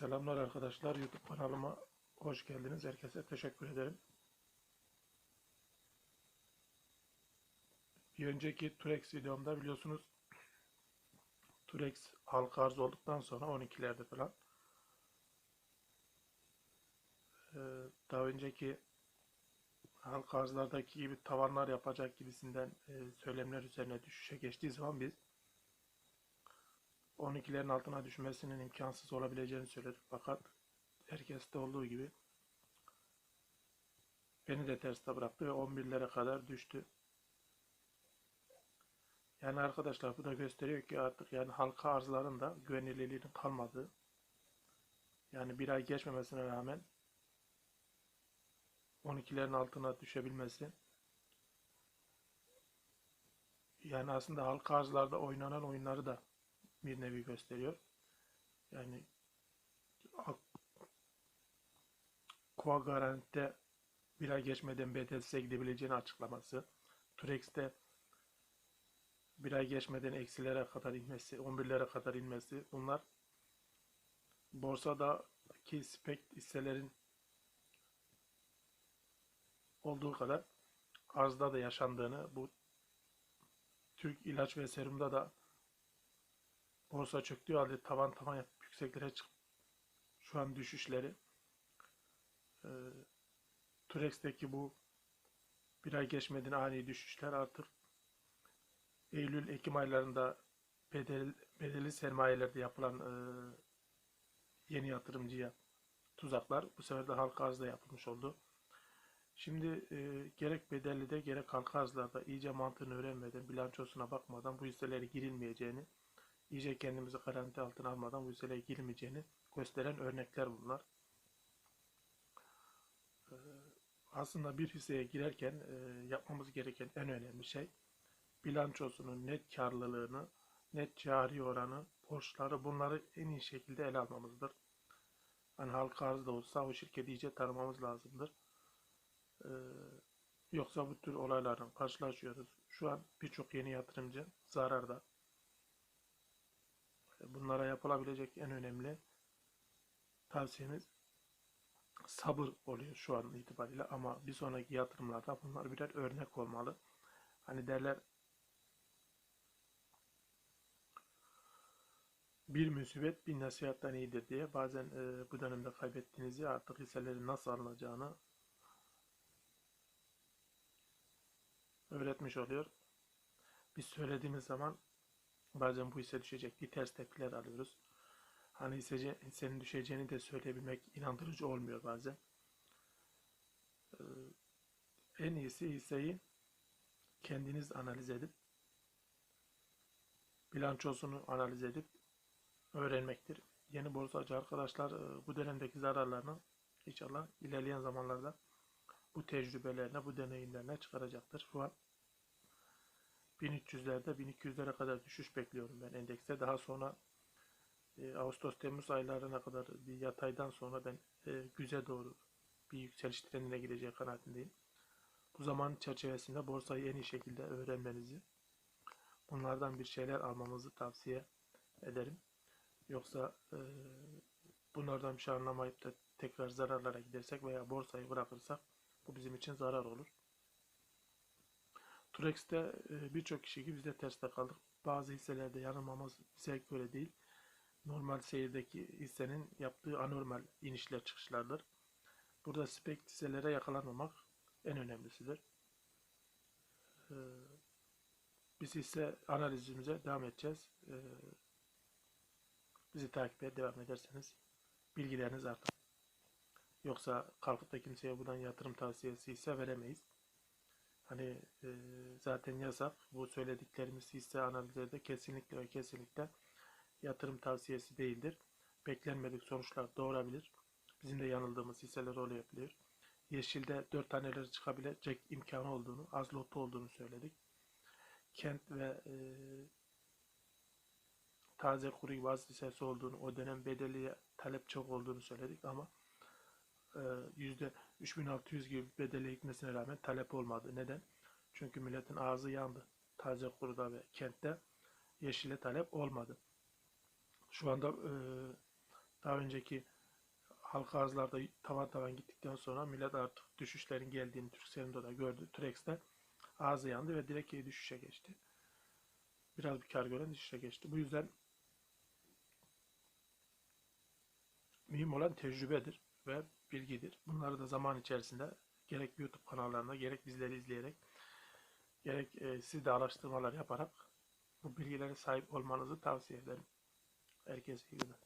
Selamlar arkadaşlar. YouTube kanalıma hoş geldiniz. Herkese teşekkür ederim. Bir önceki Turex videomda biliyorsunuz Turex halka arz olduktan sonra 12'lerde falan e, daha önceki halka arzlardaki gibi tavanlar yapacak gibisinden e, söylemler üzerine düşüşe geçtiği zaman biz 12'lerin altına düşmesinin imkansız olabileceğini söyledik. Fakat herkeste olduğu gibi beni de terste bıraktı ve 11'lere kadar düştü. Yani arkadaşlar bu da gösteriyor ki artık yani halka arzların da güvenilirliğinin kalmadığı yani bir ay geçmemesine rağmen 12'lerin altına düşebilmesi yani aslında halka arzlarda oynanan oyunları da bir nevi gösteriyor. Yani Koa garantide bir ay geçmeden BTS'e gidebileceğini açıklaması. Turex'te bir ay geçmeden eksilere kadar inmesi, 11'lere kadar inmesi bunlar borsadaki spek hisselerin olduğu kadar arzda da yaşandığını bu Türk ilaç ve serumda da borsa çöktüğü halde tavan tavan yapıp yükseklere çıkıp şu an düşüşleri. E, Turex'teki bu bir ay geçmeden ani düşüşler artık Eylül-Ekim aylarında bedel, bedeli sermayelerde yapılan e, yeni yatırımcıya tuzaklar bu sefer de halka arzda yapılmış oldu. Şimdi e, gerek bedelli gerek halka arzlarda iyice mantığını öğrenmeden, bilançosuna bakmadan bu hisselere girilmeyeceğini, iyice kendimizi garanti altına almadan bu hisselere girilmeyeceğini gösteren örnekler bunlar. E, aslında bir hisseye girerken e, yapmamız gereken en önemli şey bilançosunun net karlılığını, net cari oranı, borçları bunları en iyi şekilde ele almamızdır. Hani halka arzda olsa o şirketi iyice tanımamız lazımdır. Ee, yoksa bu tür olaylarla karşılaşıyoruz. Şu an birçok yeni yatırımcı zararda. Bunlara yapılabilecek en önemli tavsiyemiz sabır oluyor şu an itibariyle ama bir sonraki yatırımlarda bunlar birer örnek olmalı. Hani derler bir musibet bir nasihattan iyidir diye bazen e, bu dönemde kaybettiğinizi artık hisselerin nasıl alınacağını öğretmiş oluyor. Biz söylediğimiz zaman bazen bu hisse düşecek diye ters tepkiler alıyoruz. Hani hisse, hissenin düşeceğini de söyleyebilmek inandırıcı olmuyor bazen. Ee, en iyisi hisseyi kendiniz analiz edip bilançosunu analiz edip öğrenmektir. Yeni borsacı arkadaşlar e, bu dönemdeki zararlarını inşallah ilerleyen zamanlarda bu tecrübelerine, bu deneyimlerine çıkaracaktır. Şu an 1300'lerde 1200'lere kadar düşüş bekliyorum ben endekste. Daha sonra e, Ağustos-Temmuz aylarına kadar bir yataydan sonra ben e, güze doğru bir yükseliş trendine gideceği kanaatindeyim. Bu zaman çerçevesinde borsayı en iyi şekilde öğrenmenizi, bunlardan bir şeyler almamızı tavsiye ederim. Yoksa e, bunlardan bir şey anlamayıp da tekrar zararlara gidersek veya borsayı bırakırsak bu bizim için zarar olur. Turex'te e, birçok kişi gibi biz de terste kaldık. Bazı hisselerde yanılmamız bize göre değil. Normal seyirdeki hissenin yaptığı anormal inişler çıkışlardır. Burada spek hisselere yakalanmamak en önemlisidir. E, biz ise analizimize devam edeceğiz. E, bizi takibe devam ederseniz bilgileriniz artar. Yoksa kalkıp da kimseye buradan yatırım tavsiyesi ise veremeyiz. Hani e, zaten yasak. Bu söylediklerimiz hisse analizleri kesinlikle ve kesinlikle yatırım tavsiyesi değildir. Beklenmedik sonuçlar doğurabilir. Bizim de yanıldığımız hisseler olabilir. Yeşilde 4 taneleri çıkabilecek imkanı olduğunu, az lotu olduğunu söyledik. Kent ve e, taze kuru gibi az olduğunu, o dönem bedeli talep çok olduğunu söyledik ama yüzde 3600 gibi bedeli gitmesine rağmen talep olmadı. Neden? Çünkü milletin ağzı yandı. Taze kuruda ve kentte yeşile talep olmadı. Şu anda e, Daha önceki halka arzlarda tavan tavan gittikten sonra millet artık düşüşlerin geldiğini Turkcell'de de gördü. Turex'te ağzı yandı ve direkt düşüşe geçti. Biraz bir kar gören düşüşe geçti. Bu yüzden mühim olan tecrübedir ve bilgidir. Bunları da zaman içerisinde gerek YouTube kanallarında gerek bizleri izleyerek gerek e, siz de araştırmalar yaparak bu bilgilere sahip olmanızı tavsiye ederim. Herkese iyi günler.